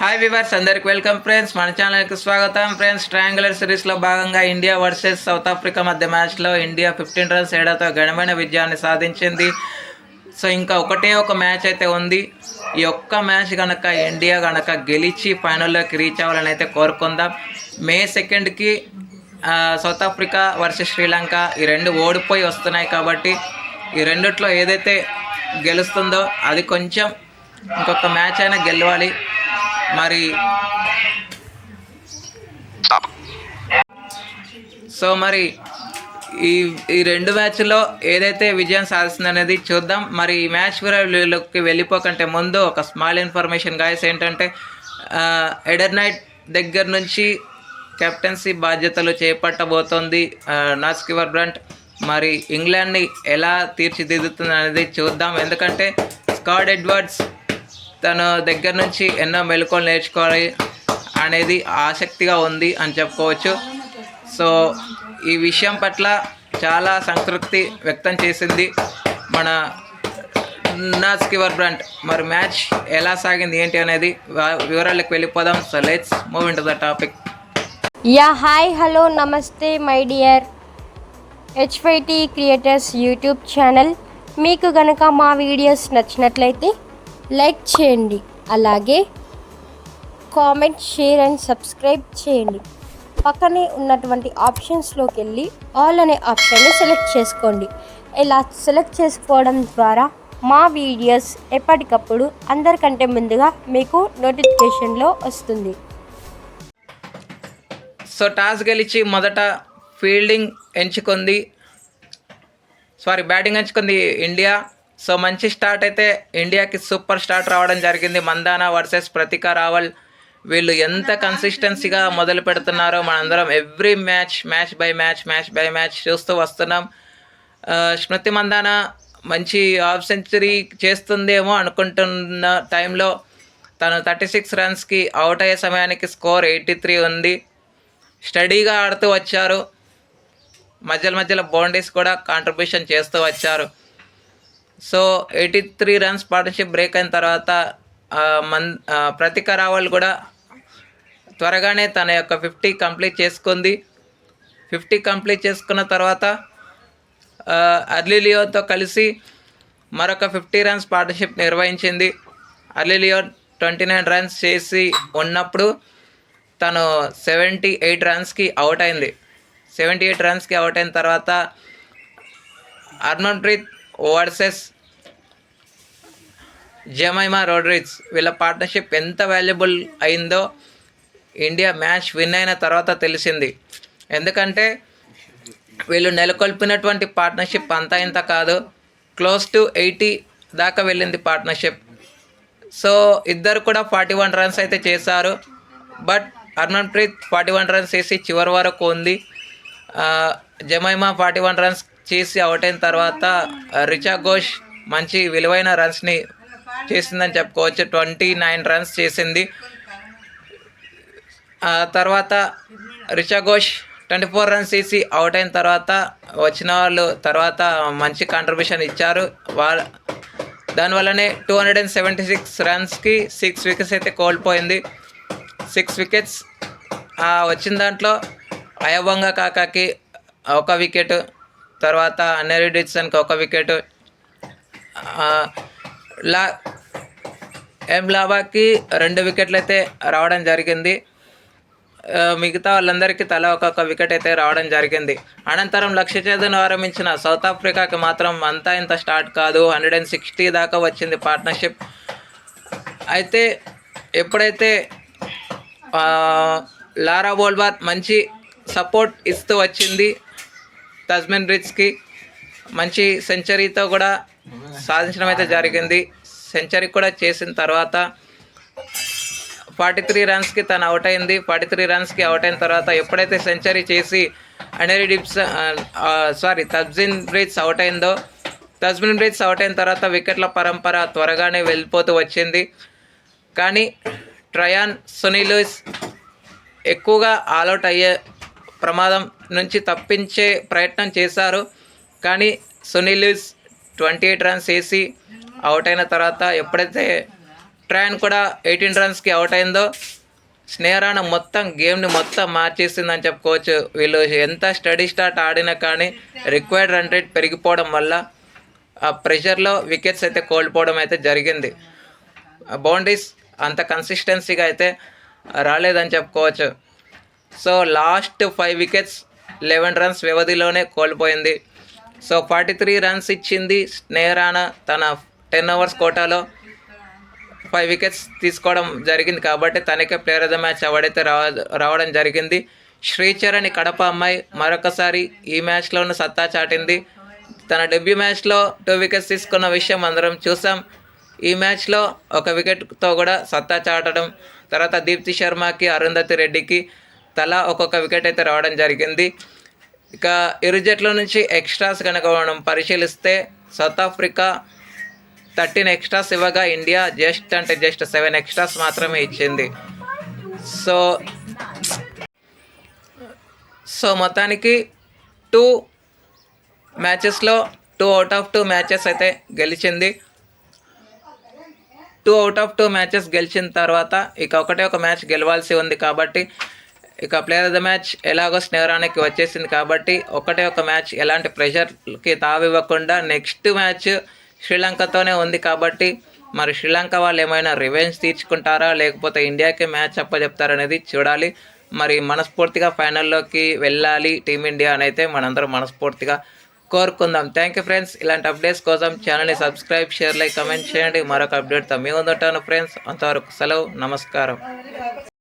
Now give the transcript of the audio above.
Hi viewers అందరికి welcome friends మన ఛానల్కి స్వాగతం. ఫ్రెండ్స్ ట్రయాంగులర్ సిరీస్లో భాగంగా ఇండియా వర్సెస్ సౌత్ ఆఫ్రికా మధ్య మ్యాచ్లో ఇండియా ఫిఫ్టీన్ రన్స్ ఏడాతో ఘనమైన విజయాన్ని సాధించింది. సో ఇంకా ఒకటే ఒక మ్యాచ్ అయితే ఉంది. ఈ ఒక్క మ్యాచ్ కనుక ఇండియా కనుక గెలిచి ఫైనల్లోకి రీచ్ అవ్వాలని అయితే కోరుకుందాం. మే సెకండ్కి సౌత్ ఆఫ్రికా వర్సెస్ శ్రీలంక ఈ రెండు ఓడిపోయి వస్తున్నాయి కాబట్టి ఈ రెండిట్లో ఏదైతే గెలుస్తుందో అది కొంచెం ఇంకొక మ్యాచ్ అయినా గెలవాలి. మరి సో మరి ఈ ఈ రెండు మ్యాచ్లో ఏదైతే విజయం సాధిస్తుంది అనేది చూద్దాం. మరి ఈ మ్యాచ్ వివరాలకి వెళ్ళిపోకంటే ముందు ఒక స్మాల్ ఇన్ఫర్మేషన్ గాయస్ ఏంటంటే ఎడర్ నైట్ దగ్గర నుంచి కెప్టెన్సీ బాధ్యతలు చేపట్టబోతోంది నాస్కివర్ బ్రంట్ మరి ఇంగ్లాండ్ని ఎలా తీర్చిదిద్దుతుంది అనేది చూద్దాం. ఎందుకంటే స్కాడ్ ఎడ్వర్డ్స్ తన దగ్గర నుంచి ఎన్నో మెలకువలు నేర్చుకోవాలి అనేది ఆసక్తిగా ఉంది అని చెప్పుకోవచ్చు. సో ఈ విషయం పట్ల చాలా సంతృప్తి వ్యక్తం చేసింది మన నాజ్ కివర్ బ్రంట్ మరి మ్యాచ్ ఎలా సాగింది ఏంటి అనేది వివరాలకు వెళ్ళిపోదాం. So let's move in to the topic yeah hi hello నమస్తే my dear HYT creators YouTube channel. మీకు గనక మా వీడియోస్ నచ్చినట్లయితే లైక్ చేయండి. అలాగే కామెంట్ షేర్ అండ్ సబ్స్క్రైబ్ చేయండి. పక్కనే ఉన్నటువంటి ఆప్షన్స్లోకి వెళ్ళి ఆల్ అనే ఆప్షన్ని సెలెక్ట్ చేసుకోండి. ఇలా సెలెక్ట్ చేసుకోవడం ద్వారా మా వీడియోస్ ఎప్పటికప్పుడు అందరికంటే ముందుగా మీకు నోటిఫికేషన్లో వస్తుంది. సో టాస్ గెలిచి మొదట ఫీల్డింగ్ ఎంచుకుంది. సారీ బ్యాటింగ్ ఎంచుకుంది ఇండియా. సో మంచి స్టార్ట్ అయితే ఇండియాకి సూపర్ స్టార్ట్ రావడం జరిగింది. మందానా వర్సెస్ ప్రతికా రావల్. వీళ్ళు ఎంత కన్సిస్టెన్సీగా మొదలు పెడుతున్నారో మనందరం every match match by match match by match చూస్తూ వస్తున్నాం. స్మృతి మందాన మంచి హాఫ్ సెంచరీ చేస్తుందేమో అనుకుంటున్న టైంలో తను థర్టీ సిక్స్ రన్స్కి అవుట్ అయ్యే సమయానికి స్కోర్ ఎయిటీ త్రీ ఉంది. స్టడీగా ఆడుతూ వచ్చారు. మధ్యలో మధ్యలో బౌండరీస్ కూడా కాంట్రిబ్యూషన్ చేస్తూ వచ్చారు. So eighty three runs partnership break అయిన తర్వాత మన్ ప్రతిక రావల్ కూడా త్వరగానే తన యొక్క ఫిఫ్టీ కంప్లీట్ చేసుకుంది. ఫిఫ్టీ కంప్లీట్ చేసుకున్న తర్వాత అర్లీలియోతో కలిసి మరొక ఫిఫ్టీ రన్స్ పార్ట్నర్షిప్ నిర్వహించింది. అర్లీలియో ట్వంటీ నైన్ రన్స్ చేసి ఉన్నప్పుడు తను సెవెంటీ ఎయిట్ రన్స్కి అవుట్ అయింది. సెవెంటీ ఎయిట్ రన్స్కి అవుట్ అయిన తర్వాత హర్మన్ప్రీత్ వర్సెస్ జమైమా రోడ్రిక్స్ వీళ్ళ పార్ట్నర్షిప్ ఎంత వాల్యుబుల్ అయిందో ఇండియా మ్యాచ్ విన్ అయిన తర్వాత తెలిసింది. ఎందుకంటే వీళ్ళు నెలకొల్పినటువంటి పార్ట్నర్షిప్ అంతా ఇంత కాదు. క్లోజ్ టు ఎయిటీ దాకా వెళ్ళింది పార్ట్నర్షిప్. సో ఇద్దరు కూడా ఫార్టీ వన్ రన్స్ అయితే చేశారు. But Harmanpreet forty one runs చేసి చివరి వరకు ఉంది. జమైమా ఫార్టీ వన్ రన్స్ చేసి అవుట్ అయిన తర్వాత రిచా ఘోష్ మంచి విలువైన రన్స్ని చేసిందని చెప్పుకోవచ్చు. ట్వంటీ నైన్ రన్స్ చేసింది. ఆ తర్వాత Richa Ghosh twenty four runs తీసి అవుట్ అయిన తర్వాత వచ్చిన వాళ్ళు తర్వాత మంచి కాంట్రిబ్యూషన్ ఇచ్చారు. వాళ్ళ దానివల్లనే two hundred and seventy six రన్స్కి six wickets అయితే కోల్పోయింది. సిక్స్ వికెట్స్ వచ్చిన దాంట్లో అయవంగా కాకాకి ఒక వికెట్ తర్వాత అన్నెరి డిక్సన్కి ఒక వికెట్. లా ఎం లాబాకి రెండు వికెట్లు అయితే రావడం జరిగింది. మిగతా వాళ్ళందరికీ తల ఒక్కొక్క వికెట్ అయితే రావడం జరిగింది. అనంతరం లక్ష్య చేదును ఆరంభించిన సౌత్ ఆఫ్రికాకి మాత్రం అంతా ఇంత స్టార్ట్ కాదు. హండ్రెడ్ అండ్ సిక్స్టీ దాకా వచ్చింది పార్ట్నర్షిప్. అయితే ఎప్పుడైతే లారా బోల్బార్ మంచి సపోర్ట్ ఇస్తూ వచ్చింది తస్మిన్ రిచ్కి మంచి సెంచరీతో కూడా సాధించడం అయితే జరిగింది. సెంచరీ కూడా చేసిన తర్వాత ఫార్టీ త్రీ రన్స్కి తను అవుట్ అయింది. ఫార్టీ త్రీ రన్స్కి అవుట్ అయిన తర్వాత ఎప్పుడైతే సెంచరీ చేసి అనేరి డిప్స్ సారీ తజ్మిన్ బ్రిడ్స్ అవుట్ అయిందో తజ్మిన్ బ్రిడ్స్ అవుట్ అయిన తర్వాత వికెట్ల పరంపర త్వరగానే వెళ్ళిపోతూ వచ్చింది. కానీ ట్రయాన్ సునీలూస్ ఎక్కువగా ఆల్అౌట్ అయ్యే ప్రమాదం నుంచి తప్పించే ప్రయత్నం చేశారు. కానీ Sune Luus twenty eight runs వేసి అవుట్ అయిన తర్వాత ఎప్పుడైతే ట్రైన్ కూడా ఎయిటీన్ రన్స్కి అవుట్ అయిందో స్నేహరాణ మొత్తం గేమ్ని మొత్తం మార్చేసిందని చెప్పుకోవచ్చు. వీళ్ళు ఎంత స్టడీ స్టార్ట్ ఆడినా కానీ రిక్వైర్డ్ రన్ రేట్ పెరిగిపోవడం వల్ల ఆ ప్రెషర్లో వికెట్స్ అయితే కోల్పోవడం అయితే జరిగింది. బౌండరీస్ అంత కన్సిస్టెన్సీగా అయితే రాలేదని చెప్పుకోవచ్చు. So last five wickets eleven runs వ్యవధిలోనే కోల్పోయింది. సో ఫార్టీ త్రీ రన్స్ ఇచ్చింది స్నేహరాణ తన టెన్ అవర్స్ కోటాలో. ఫైవ్ వికెట్స్ తీసుకోవడం జరిగింది కాబట్టి తనకే ప్లేయర్ ఆఫ్ ద మ్యాచ్ అవార్డైతే రావ రావడం జరిగింది. శ్రీచరణ్ కడప అమ్మాయి మరొకసారి ఈ మ్యాచ్లోనూ సత్తా చాటింది. తన డెబ్యూ మ్యాచ్లో టూ వికెట్స్ తీసుకున్న విషయం అందరం చూసాం. ఈ మ్యాచ్లో ఒక వికెట్తో కూడా సత్తా చాటడం తర్వాత దీప్తి శర్మకి అరుంధతి రెడ్డికి తలా ఒక్కొక్క వికెట్ అయితే రావడం జరిగింది. ఇక ఇరు జట్ల నుంచి ఎక్స్ట్రాస్ కనుక మనం పరిశీలిస్తే సౌత్ ఆఫ్రికా థర్టీన్ ఎక్స్ట్రాస్ ఇవ్వగా ఇండియా జస్ట్ అంటే జస్ట్ సెవెన్ ఎక్స్ట్రాస్ మాత్రమే ఇచ్చింది. సో సో మొత్తానికి two మ్యాచెస్లో two out of two matches అయితే గెలిచింది. Two out of two matches గెలిచిన తర్వాత ఇక ఒకటే ఒక మ్యాచ్ గెలవాల్సి ఉంది కాబట్టి ఇక ప్లేయర్ ఆఫ్ ద మ్యాచ్ ఎలాగో స్నేహరానికి వచ్చేసింది కాబట్టి ఒకటే ఒక మ్యాచ్ ఎలాంటి ప్రెషర్కి తావివ్వకుండా నెక్స్ట్ మ్యాచ్ శ్రీలంకతోనే ఉంది కాబట్టి మరి శ్రీలంక వాళ్ళు ఏమైనా రివెంజ్ తీర్చుకుంటారా? లేకపోతే ఇండియాకి మ్యాచ్ అప్పచెప్తారనేది చూడాలి. మరి మనస్ఫూర్తిగా ఫైనల్లోకి వెళ్ళాలి టీమిండియా అని అయితే మనందరం మనస్ఫూర్తిగా కోరుకుందాం. థ్యాంక్ యూ ఫ్రెండ్స్ ఇలాంటి అప్డేట్స్ కోసం ఛానల్ని సబ్స్క్రైబ్ షేర్ లైక్ కమెంట్ చేయండి. మరొక అప్డేట్తో మీ ముందుంటాను ఫ్రెండ్స్ అంతవరకు సెలవు నమస్కారం.